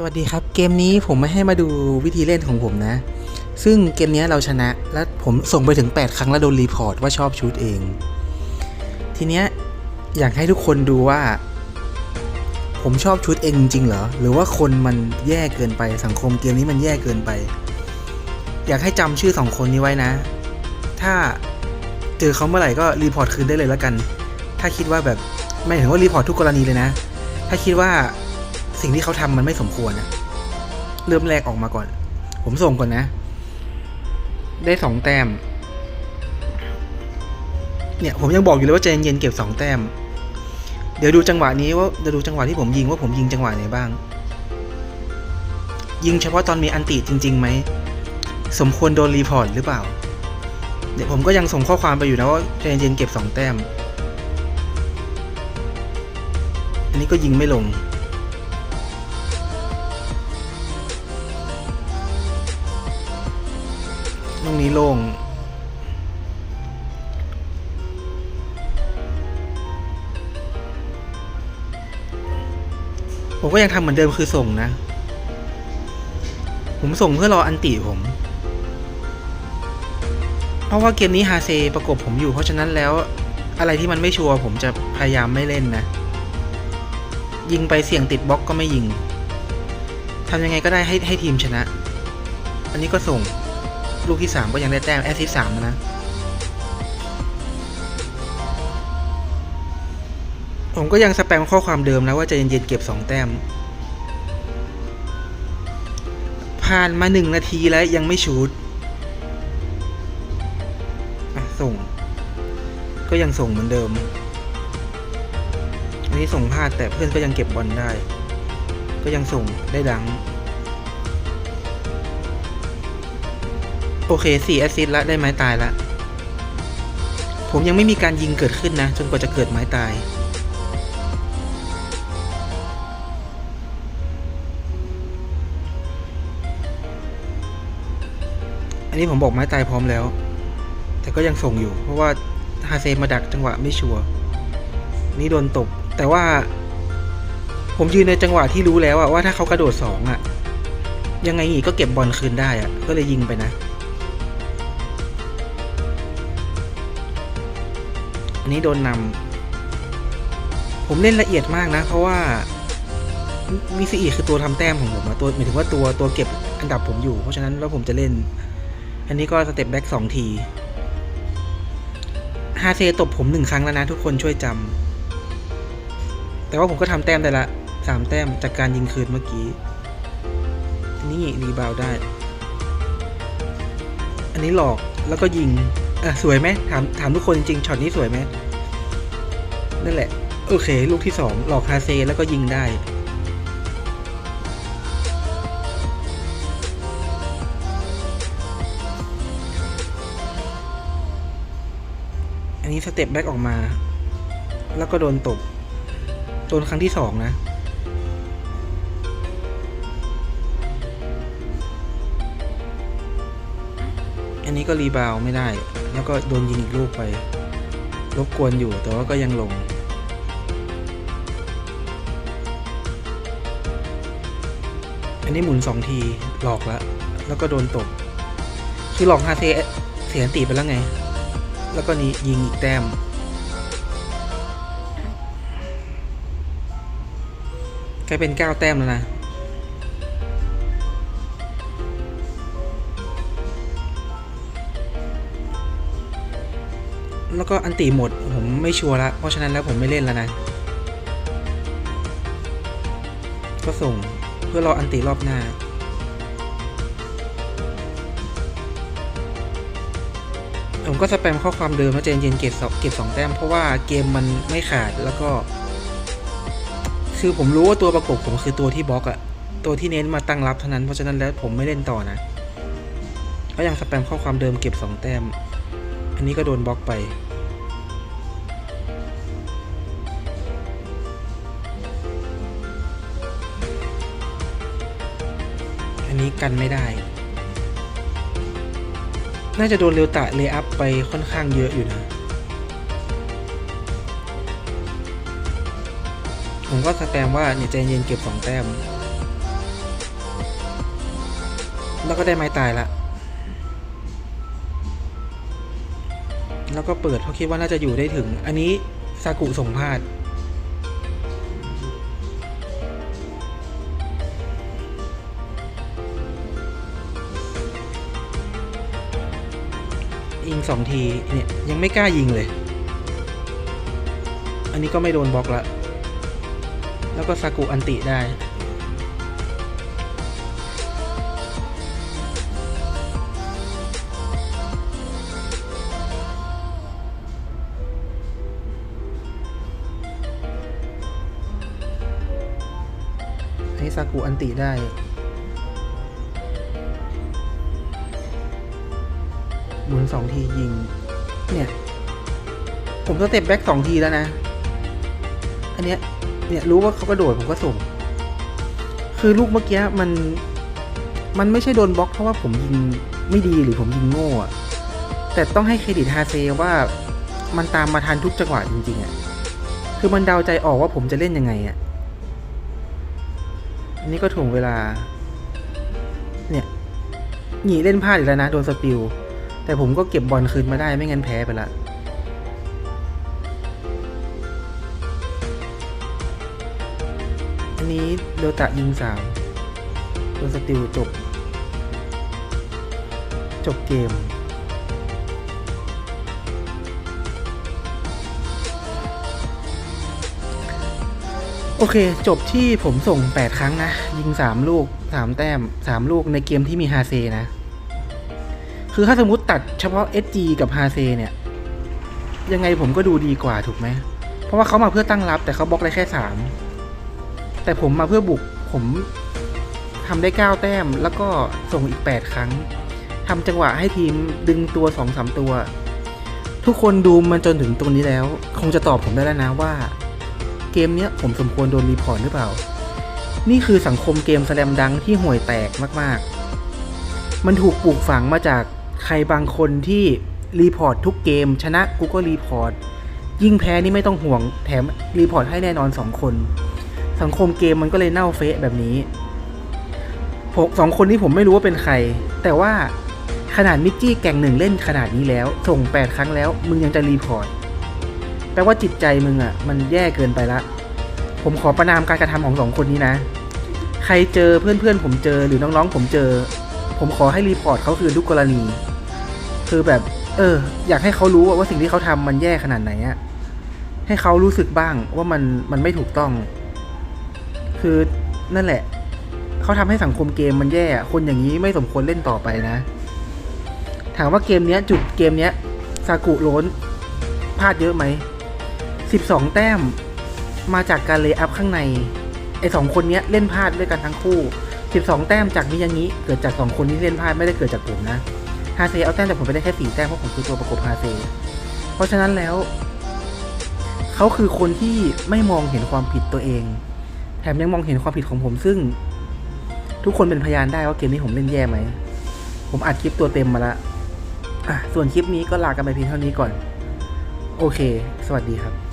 สวัสดีครับ เกมนี้ผมไม่ให้มาดูวิธีเล่นของผมนะ ซึ่งเกมนี้เราชนะแล้วผมส่งไปถึง 8 ครั้งแล้วโดนรีพอร์ตว่าชอบชูตเอง ทีเนี้ยอยากให้ทุกคนดูว่า ผมชอบชุดเองจริงเหรอ หรือว่าคนมันแย่เกินไปสังคมเกมนี้มันแย่เกินไป อยากให้จำชื่อสองคนนี้ไว้นะ ถ้าเจอเขาเมื่อไหร่ก็รีพอร์ตคืนได้เลยแล้วกัน ถ้าคิดว่าแบบไม่ถึงว่ารีพอร์ตทุกกรณีเลยนะ ถ้าคิดว่า สิ่งที่เขาทำมันไม่สมควรนะเริ่มแรกออกมาก่อน ผมส่งก่อนนะ ได้สองแต้ม เนี่ย ผมยังบอกอยู่เลยว่าใจเย็นเก็บสองแต้ม เดี๋ยวดูจังหวะนี้ว่าเดี๋ยวดูจังหวะที่ผมยิงว่าผมยิงจังหวะไหนบ้าง ยิงเฉพาะตอนมีอันติจริงๆไหมสมควรโดนรีพอร์ตหรือเปล่า เดี๋ยวผมก็ยังส่งข้อความไปอยู่นะว่าใจเย็นเก็บสองแต้ม อันนี้ก็ยิงไม่ลง ตรงนี้โล่งผมก็ยังทำเหมือนเดิมคือส่งนะ ผมส่งเพื่อรออันติผม เพราะว่าเกมนี้ฮาเซประกบผมอยู่ เพราะฉะนั้นแล้วอะไรที่มันไม่ชัวร์ผมจะพยายามไม่เล่นนะ ยิงไปเสี่ยงติดบล็อกก็ไม่ยิงทำยังไงก็ได้ให้ให้ทีมชนะ อันนี้ก็ส่ง ลูกที่ 3 ก็ยังได้แต้มแอสซิสสามนะ ผมก็ยังสแปมข้อความเดิมนะว่าใจะเย็นๆเก็บ 2 แต้ม ผ่านมา 1 นาทีแล้วยังไม่ชูดส่ง ก็ยังส่งเหมือนเดิม อันนี้ส่งพลาดแต่เพื่อนก็ยังเก็บบอลได้ ก็ยังส่งได้ดัง โอเคสี่แอซิสละได้ไม้ตายละผมยังไม่มีการยิงเกิดขึ้นนะ จนกว่าจะเกิดไม้ตาย อันนี้ผมบอกไม้ตายพร้อมแล้ว แต่ก็ยังส่งอยู่ เพราะว่าฮาเซมาดักจังหวะไม่ชัวร์นี่โดนตบ แต่ว่า ผมยืนในจังหวะที่รู้แล้วว่าถ้าเขากระโดดสองอะยังไงอีกก็เก็บบอลคืนได้อะก็เลยยิงไปนะ อันนี้โดนนำผมเล่นละเอียดมากนะ เพราะว่ามิซีอีคือตัวทำแต้มของผมอะตัวหมายถึงว่าตัวตัวเก็บอันดับผมอยู่ เพราะฉะนั้นแล้วผมจะเล่น อันนี้ก็สเต็ปแบ็กสองทีฮาเซตบผมหนึ่งครั้งแล้วนะทุกคนช่วยจำแต่ว่าผมก็ทำแต้มได้ละสามแต้มจากการยิงคืนเมื่อกี้ นี่รีบาวได้ อันนี้หลอกแล้วก็ยิง อะสวยไหมถามถามทุกคนจริงๆช็อตนี้สวยไหมนั่นแหละ โอเค ลูกที่สองหลอกฮาเซแล้วก็ยิงได้ อันนี้สเต็ปแบ็กออกมา แล้วก็โดนตบโดนครั้งที่สองนะ อันนี้ก็รีบาวไม่ได้ แล้วก็โดนยิงอีกลูกไป รบกวนอยู่แต่ว่าก็ยังลง อันนี้หมุนสองทีหลอกแล้ว แล้วก็โดนตบคือหลอกฮาเซเสียนตีไปแล้วไง แล้วก็นี้ยิงอีกแต้มกลายเป็นเก้าแต้มแล้วนะ แล้วก็อันตีหมด ผมไม่ชัวร์ละ เพราะฉะนั้นแล้วผมไม่เล่นแล้วนะ ก็ส่งเพื่อรออันตีรอบหน้า ผมก็สแปมข้อความเดิมว่าใจเย็นเก็บสองเก็บสองแต้ม เพราะว่าเกมมันไม่ขาดแล้วก็ คือผมรู้ว่าตัวประกบผมคือตัวที่บล็อกอะตัวที่เน้นมาตั้งรับเท่านั้น เพราะฉะนั้นแล้วผมไม่เล่นต่อนะ ก็ยังสแปมข้อความเดิมเก็บสองแต้ม อันนี้ก็โดนบล็อกไป นี้กันไม่ได้ น่าจะโดนเรวตะเลอัพไปค่อนข้างเยอะอยู่นะ ผมก็สแปมว่าเนี่ยใจเย็นเก็บสองแต้ม แล้วก็ได้ไม้ตายละ แล้วก็เปิดเพราะคิดว่าน่าจะอยู่ได้ถึง อันนี้ซากุส่งพาด ยิงสองทีเนี่ยยังไม่กล้ายิงเลย อันนี้ก็ไม่โดนบล็อกละ แล้วก็ซากุอันติได้ ให้ซากุอันติได้ หมุนสองทียิง เนี่ย ผมสเต็ปแบ็กสองทีแล้วนะ อันเนี้ย เนี่ยรู้ว่าเขากระโดดผมก็ส่ง คือลูกเมื่อกี้มัน มันไม่ใช่โดนบล็อกเพราะว่าผมยิงไม่ดีหรือผมยิงโง่อะแต่ต้องให้เครดิตฮาเซว่ามันตามมาทันทุกจังหวะจริงๆอะคือมันเดาใจออกว่าผมจะเล่นยังไงอะอันนี้ก็ถ่วงเวลา เนี่ยหนีเล่นพลาดอีกแล้วนะ โดนสปิล แต่ผมก็เก็บบอลคืนมาได้ไม่งั้นแพ้ไปละอันนี้โดตะยิงสามโดนสติลจบ จบเกมโอเค จบที่ผมส่ง 8 ครั้งนะ ยิง 3 ลูก 3 แต้ม 3 ลูกในเกมที่มีฮาเซนะ คือถ้าสมมติตัดเฉพาะ SG กับฮาเซเนี่ย ยังไงผมก็ดูดีกว่าถูกไหม เพราะว่าเขามาเพื่อตั้งรับ แต่เขาบล็อกได้แค่ 3 แต่ผมมาเพื่อบุกผมทำได้ 9 แต้มแล้วก็ส่งอีก 8 ครั้งทำจังหวะให้ทีมดึงตัว 2-3 ตัว ทุกคนดูมันจนถึงตรงนี้แล้ว คงจะตอบผมได้แล้วนะว่า เกมเนี้ยผมสมควรโดนรีพอร์ตหรือเปล่า นี่คือสังคมเกมแสลมดังที่ห่วยแตกมาก ๆ มันถูกปลูกฝังมาจาก ใครบางคนที่รีพอร์ตทุกเกม ชนะกูก็รีพอร์ตยิ่งแพ้นี่ไม่ต้องห่วง แถมรีพอร์ตให้แน่นอนสองคน สังคมเกมมันก็เลยเน่าเฟะแบบนี้ผมสองคนนี้ผมไม่รู้ว่าเป็นใคร แต่ว่าขนาดมิกจี้แก่งหนึ่งเล่นขนาดนี้แล้ว ส่ง 8 ครั้งแล้ว มึงยังจะรีพอร์ตแปลว่าจิตใจมึงอะ่ะ มันแย่เกินไปละ ผมขอประนามการกระทำของสองคนนี้นะ ใครเจอเพื่อนๆผมเจอหรือน้องๆผมเจอ ผมขอให้รีพอร์ตเขาคืนทุกกรณี คือแบบ เออ อยากให้เขารู้ว่าสิ่งที่เขาทำมันแย่ขนาดไหนอะให้เขารู้สึกบ้างว่ามันมันไม่ถูกต้อง คือนั่นแหละ เขาทำให้สังคมเกมมันแย่อะคนอย่างนี้ไม่สมควรเล่นต่อไปนะ ถามว่าเกมเนี้ย จุดเกมเนี้ยซากุโรนพลาดเยอะไหมสิบสองแต้มมาจากการเลย์อัพข้างใน ไอสองคนเนี้ยเล่นพลาดด้วยกันทั้งคู่สิบสองแต้มจากมิยางิเกิดจากสองคนที่เล่นพลาดไม่ได้เกิดจากผมนะ ฮาเซเอาแต้มแต่ผมไปได้แค่สี่แต้มเพราะผมคือตัวประกบฮาเซ เพราะฉะนั้นแล้ว เขาคือคนที่ไม่มองเห็นความผิดตัวเอง แถมยังมองเห็นความผิดของผมซึ่ง ทุกคนเป็นพยานได้ว่าเกมนี้ผมเล่นแย่ไหม ผมอัดคลิปตัวเต็มมาละอะส่วนคลิปนี้ก็ลากันไปเพียงเท่านี้ก่อน โอเค สวัสดีครับ